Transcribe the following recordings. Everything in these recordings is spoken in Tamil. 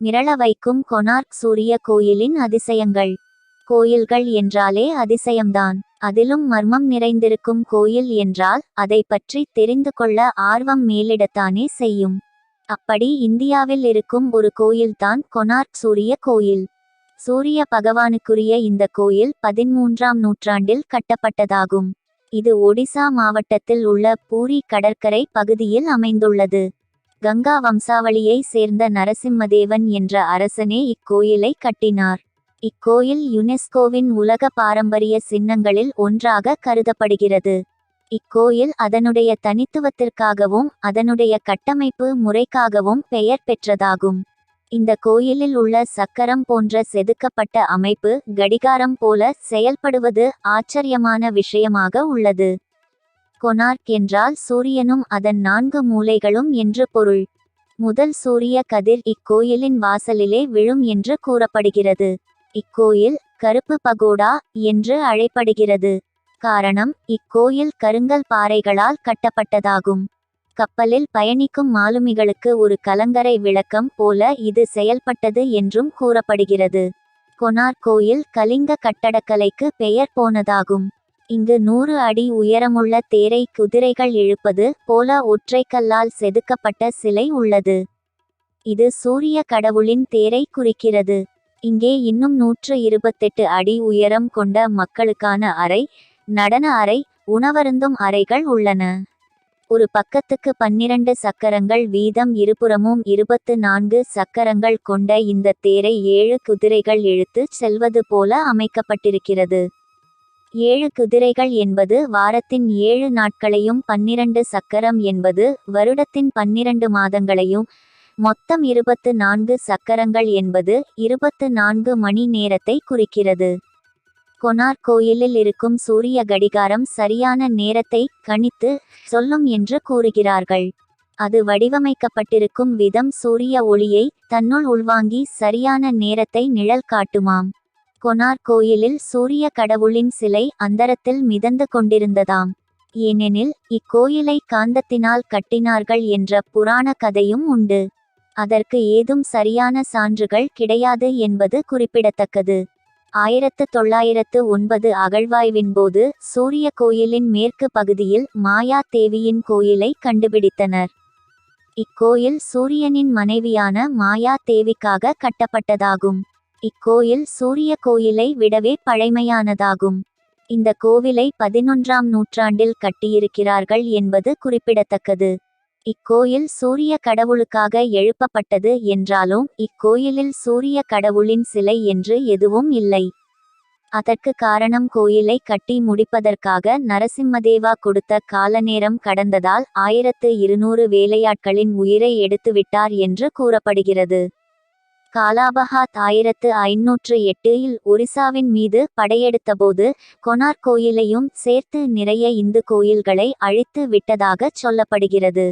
மிரள வைக்கும் கொனார்க் சூரிய கோயிலின் அதிசயங்கள். கோயில்கள் என்றாலே அதிசயம்தான். அதிலும் மர்மம் நிறைந்திருக்கும் கோயில் என்றால் அதை பற்றி தெரிந்து கொள்ள ஆர்வம் மேலிடத்தானே செய்யும். அப்படி இந்தியாவில் இருக்கும் ஒரு கோயில்தான் கொனார்க் சூரிய கோயில். சூரிய பகவானுக்குரிய இந்த கோயில் பதிமூன்றாம் நூற்றாண்டில் கட்டப்பட்டதாகும். இது ஒடிசா மாவட்டத்தில் உள்ள பூரி கடற்கரை பகுதியில் அமைந்துள்ளது. கங்கா வம்சாவளியை சேர்ந்த நரசிம்மதேவன் என்ற அரசனே இக்கோயிலை கட்டினார். இக்கோயில் யுனெஸ்கோவின் உலக பாரம்பரிய சின்னங்களில் ஒன்றாக கருதப்படுகிறது. இக்கோயில் அதனுடைய தனித்துவத்திற்காகவும் அதனுடைய கட்டமைப்பு முறைக்காகவும் பெயர் பெற்றதாகும். இந்த கோயிலில் உள்ள சக்கரம் போன்ற செதுக்கப்பட்ட அமைப்பு கடிகாரம் போல செயல்படுவது ஆச்சரியமான விஷயமாக உள்ளது. கொனார்க் என்றால் சூரியனும் அதன் நான்கு மூலைகளும் என்று பொருள். முதல் சூரிய கதிர் இக்கோயிலின் வாசலிலே விழும் என்று கூறப்படுகிறது. இக்கோயில் கருப்பு பகோடா என்று அழைப்படுகிறது. காரணம் இக்கோயில் கருங்கல் பாறைகளால் கட்டப்பட்டதாகும். கப்பலில் பயணிக்கும் மாலுமிகளுக்கு ஒரு கலங்கரை விளக்கம் போல இது செயல்பட்டது என்றும் கூறப்படுகிறது. கொனார் கோயில் கலிங்க கட்டடக்கலைக்கு பெயர் போனதாகும். இங்கு நூறு அடி உயரமுள்ள தேரை குதிரைகள் இழுப்பது போல ஒற்றைக்கல்லால் செதுக்கப்பட்ட சிலை உள்ளது. இது சூரிய கடவுளின் தேரை குறிக்கிறது. இங்கே இன்னும் நூற்று இருபத்தெட்டு அடி உயரம் கொண்ட மக்களுக்கான அறை நடன அறை உணவருந்தும் அறைகள் உள்ளன. ஒரு பக்கத்துக்கு பன்னிரண்டு சக்கரங்கள் வீதம் இருபுறமும் இருபத்து நான்கு சக்கரங்கள் கொண்ட இந்த தேரை ஏழு குதிரைகள் இழுத்து செல்வது போல அமைக்கப்பட்டிருக்கிறது. ஏழு குதிரைகள் என்பது வாரத்தின் ஏழு நாட்களையும் பன்னிரண்டு சக்கரம் என்பது வருடத்தின் பன்னிரண்டு மாதங்களையும் மொத்தம் இருபத்து நான்கு சக்கரங்கள் என்பது இருபத்து நான்கு மணி நேரத்தை குறிக்கிறது. கொனார் கோயிலில் இருக்கும் சூரிய கடிகாரம் சரியான நேரத்தை கணித்து சொல்லும் என்று கூறுகிறார்கள். அது வடிவமைக்கப்பட்டிருக்கும் விதம் சூரிய ஒளியை தன்னுள் உள்வாங்கி சரியான நேரத்தை நிழல் காட்டுமாம். கொனார் கோயிலில் சூரிய கடவுளின் சிலை அந்தரத்தில் மிதந்து கொண்டிருந்ததாம். ஏனெனில் இக்கோயிலை காந்தத்தினால் கட்டினார்கள் என்ற புராண கதையும் உண்டு. அதற்கு ஏதும் சரியான சான்றுகள் கிடையாது என்பது குறிப்பிடத்தக்கது. ஆயிரத்து தொள்ளாயிரத்து ஒன்பது அகழ்வாய்வின்போது சூரிய கோயிலின் மேற்கு பகுதியில் மாயா தேவியின் கோயிலை கண்டுபிடித்தனர். இக்கோயில் சூரியனின் மனைவியான மாயா தேவிக்காக கட்டப்பட்டதாகும். இக்கோயில் சூரிய கோயிலை விடவே பழைமையானதாகும். இந்த கோவிலை பதினொன்றாம் நூற்றாண்டில் கட்டியிருக்கிறார்கள் என்பது குறிப்பிடத்தக்கது. இக்கோயில் சூரிய கடவுளுக்காக எழுப்பப்பட்டது என்றாலும் இக்கோயிலில் சூரிய கடவுளின் சிலை என்று எதுவும் இல்லை. அதற்கு காரணம் கோயிலை கட்டி முடிப்பதற்காக நரசிம்மதேவா கொடுத்த காலநேரம் கடந்ததால் ஆயிரத்து இருநூறு வேலையாட்களின் உயிரை எடுத்துவிட்டார் என்று கூறப்படுகிறது. காலாபஹாத் ஆயிரத்து ஐநூற்று எட்டில் ஒரிசாவின் மீது படையெடுத்தபோது கொனார் கோயிலையும் சேர்த்து நிறைய இந்து கோயில்களை அழித்து விட்டதாகச் சொல்லப்படுகிறது.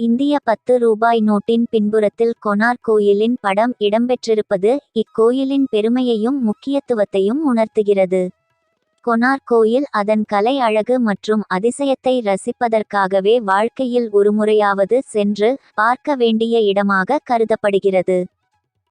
இந்திய பத்து ரூபாய் நோட்டின் பின்புறத்தில் கொனார் கோயிலின் படம் இடம்பெற்றிருப்பது இக்கோயிலின் பெருமையையும் முக்கியத்துவத்தையும் உணர்த்துகிறது. கொனார் கோயில் அதன் கலை அழகு மற்றும் அதிசயத்தை ரசிப்பதற்காகவே வாழ்க்கையில் ஒருமுறையாவது சென்று பார்க்க வேண்டிய இடமாக கருதப்படுகிறது.